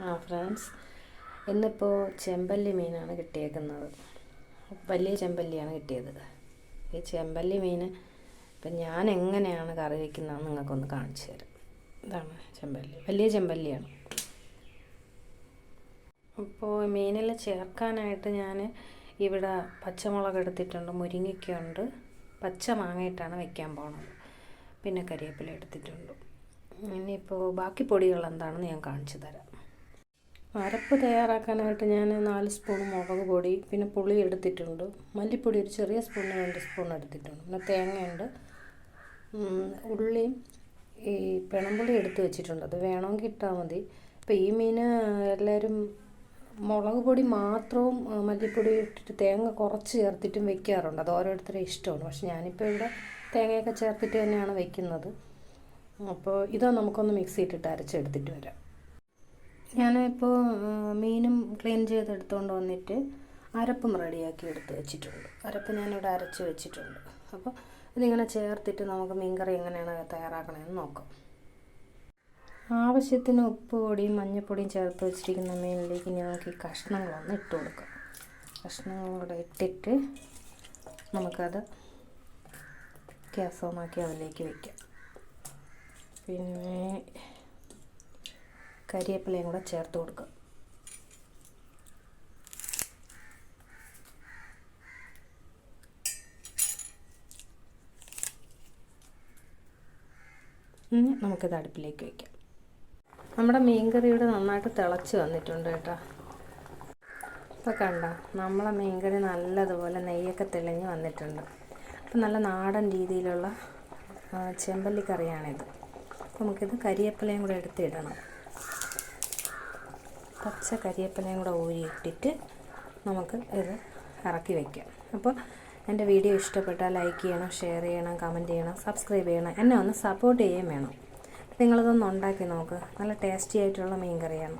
ആ ഫ്രണ്ട്സ്. ഇന്നിപ്പോൾ ചെമ്പല്ലി മീനാണ് കിട്ടിയേക്കുന്നത്. വലിയ ചെമ്പല്ലിയാണ് കിട്ടിയത്. ഈ ചെമ്പല്ലി മീൻ ഇപ്പം ഞാൻ എങ്ങനെയാണ് കറി വയ്ക്കുന്നതെന്ന് നിങ്ങൾക്കൊന്ന് കാണിച്ചു തരാം. ഇതാണ് ചെമ്പല്ലി. വലിയ ചെമ്പല്ലിയാണ്. അപ്പോൾ മീനിൽ ചേർക്കാനായിട്ട് ഞാൻ ഇവിടെ പച്ചമുളക് എടുത്തിട്ടുണ്ട് മുരിങ്ങയ്ക്കുണ്ട്. പച്ച മാങ്ങയിട്ടാണ് വയ്ക്കാൻ പോണത്. പിന്നെ കരിവേപ്പില എടുത്തിട്ടുണ്ട്. ഇനിയിപ്പോൾ ബാക്കി പൊടികൾ എന്താണെന്ന് ഞാൻ കാണിച്ചു തരാം. അരപ്പ് തയ്യാറാക്കാനായിട്ട് ഞാൻ നാല് സ്പൂൺ മുളക് പൊടി പിന്നെ പുളി എടുത്തിട്ടുണ്ട്. മല്ലിപ്പൊടി ഒരു ചെറിയ സ്പൂണിന് രണ്ട് സ്പൂൺ എടുത്തിട്ടുണ്ട്. പിന്നെ തേങ്ങയുണ്ട്. ഉള്ളി ഉള്ളിയും ഈ പിണമ്പുളി എടുത്ത് വെച്ചിട്ടുണ്ട്. അത് വേണമെങ്കിൽ ഇട്ടാൽ മതി. ഇപ്പം ഈ മീൻ എല്ലാവരും മുളക് പൊടി മാത്രവും മല്ലിപ്പൊടി ഇട്ടിട്ട് തേങ്ങ കുറച്ച് ചേർത്തിട്ടും വെക്കാറുണ്ട്. അത് ഓരോരുത്തരുടെ ഇഷ്ടമാണ്. പക്ഷെ ഞാനിപ്പോൾ ഇവിടെ തേങ്ങയൊക്കെ ചേർത്തിട്ട് തന്നെയാണ് വെക്കുന്നത്. അപ്പോൾ ഇത് നമുക്കൊന്ന് മിക്സിയിട്ടിട്ട് അരച്ചെടുത്തിട്ട് വരാം. ഞാനിപ്പോൾ മീനും ക്ലീൻ ചെയ്തെടുത്തുകൊണ്ട് വന്നിട്ട് അരപ്പും റെഡിയാക്കി എടുത്ത് വെച്ചിട്ടുണ്ട്. അരപ്പ് ഞാനിവിടെ അരച്ച് വെച്ചിട്ടുണ്ട്. അപ്പോൾ ഇതിങ്ങനെ ചേർത്തിട്ട് നമുക്ക് മീൻകറി എങ്ങനെയാണ് തയ്യാറാക്കണമെന്ന് നോക്കാം. ആവശ്യത്തിന് ഉപ്പ് പൊടിയും മഞ്ഞൾപ്പൊടിയും ചേർത്ത് വെച്ചിരിക്കുന്ന മീനിലേക്ക് ഞങ്ങൾക്ക് ഈ കഷ്ണങ്ങളൊന്ന് ഇട്ട് കൊടുക്കാം. കഷ്ണങ്ങളോടെ ഇട്ടിട്ട് നമുക്കത് ഗ്യാസ് ഓണാക്കി അതിലേക്ക് വയ്ക്കാം പിന്നെ കരിവേപ്പിലയും കൂടെ ചേർത്ത് കൊടുക്കുക. ഇനി നമുക്കിത് അടുപ്പിലേക്ക് വയ്ക്കാം നമ്മുടെ മീൻകറി ഇവിടെ നന്നായിട്ട് തിളച്ച് വന്നിട്ടുണ്ട് കേട്ടോ. ഇപ്പോൾ കണ്ട നമ്മളെ മീൻകറി നല്ലതുപോലെ നെയ്യൊക്കെ തെളിഞ്ഞ് വന്നിട്ടുണ്ട്. അപ്പം നല്ല നാടൻ രീതിയിലുള്ള ചെമ്പല്ലിക്കറിയാണിത് നമുക്കിത് കരിയേപ്പിലയും കൂടെ എടുത്തിടണം. പച്ച കരിയേപ്പിലയും കൂടെ ഊരിയിട്ടിട്ട് നമുക്ക് ഇത് ഇറക്കി വയ്ക്കാം അപ്പോൾ എന്റെ വീഡിയോ ഇഷ്ടപ്പെട്ടാൽ ലൈക്ക് ചെയ്യണം ഷെയർ ചെയ്യണം കമന്റ് ചെയ്യണം സബ്സ്ക്രൈബ് ചെയ്യണം എന്നെ ഒന്ന് സപ്പോർട്ട് ചെയ്യുകയും വേണം. നിങ്ങളിതൊന്ന് ഉണ്ടാക്കി നോക്ക്. നല്ല ടേസ്റ്റി ആയിട്ടുള്ള മീൻ കറിയാണ്